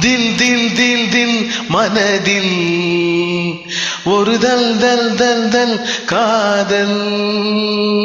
தில் தில் தில் தில் மனதில். ஒரு தல் தல் தல் தல் காதல்.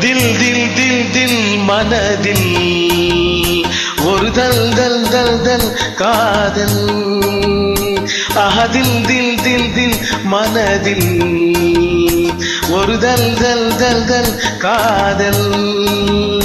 தில் தில் தில் தில் மனதில். ஒரு தல் தல் தல் தல் காதல். அகதில் தில் தில் தில் மனதில். ஒரு தல் தல் தல் தல் காதல்.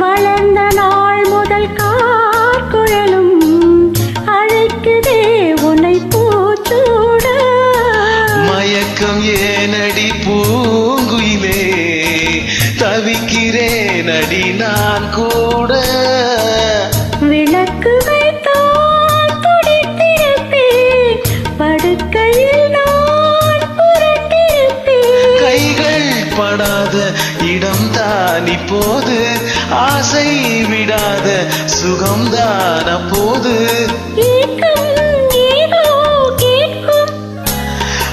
வளர்ந்த நாள் முதல் கார்குழலும் அழைக்குதே உன்னை பூச்சூட மயக்கம் ஏனடி பூங்குயிலே தவிக்கிறேன் அடி நான் கூட. இப்போது ஆசை விடாத சுகம்தான் கேட்கும்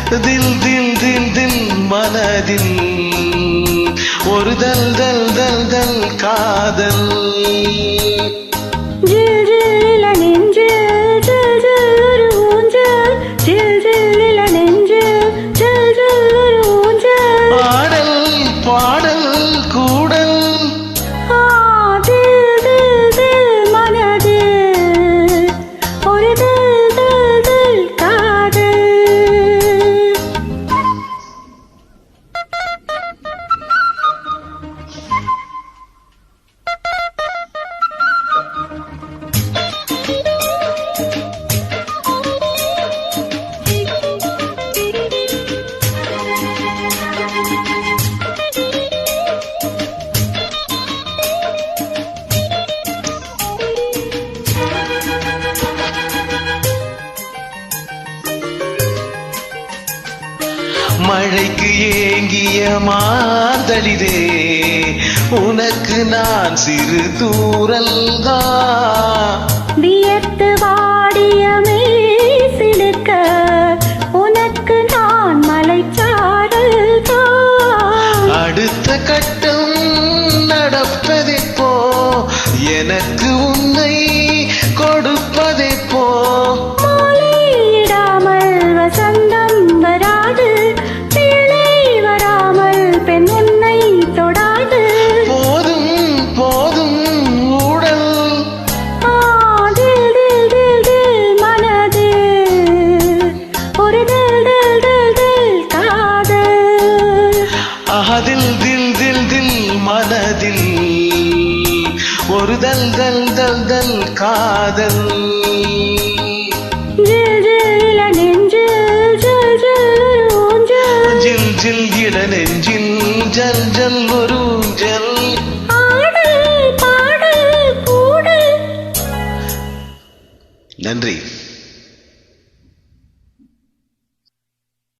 தில் தில் தில் தில் மனதில். ஒரு தல் தல் தல் தல் காதல். ஜில் மழைக்கு ஏங்கிய மாந்தளிரே உனக்கு நான் சிறு தூரல்தான் வியர்த்து வாடிய மேசிலுக்க உனக்கு நான் மலைச்சாரல் அடுத்த கட்டம் நடப்பதெப்போ எனக்கு தில் தில் தில் மனதில். ஒரு தல் தல் தல் தல் காதல். ஜில் ஜில் நெஞ்சில் ஜில் ஜில் ஒரு ஊஞ்சல். ஜில் ஜில் இட நெஞ்சில் ஜல் ஜல் ஒரு ஜல் நன்றி.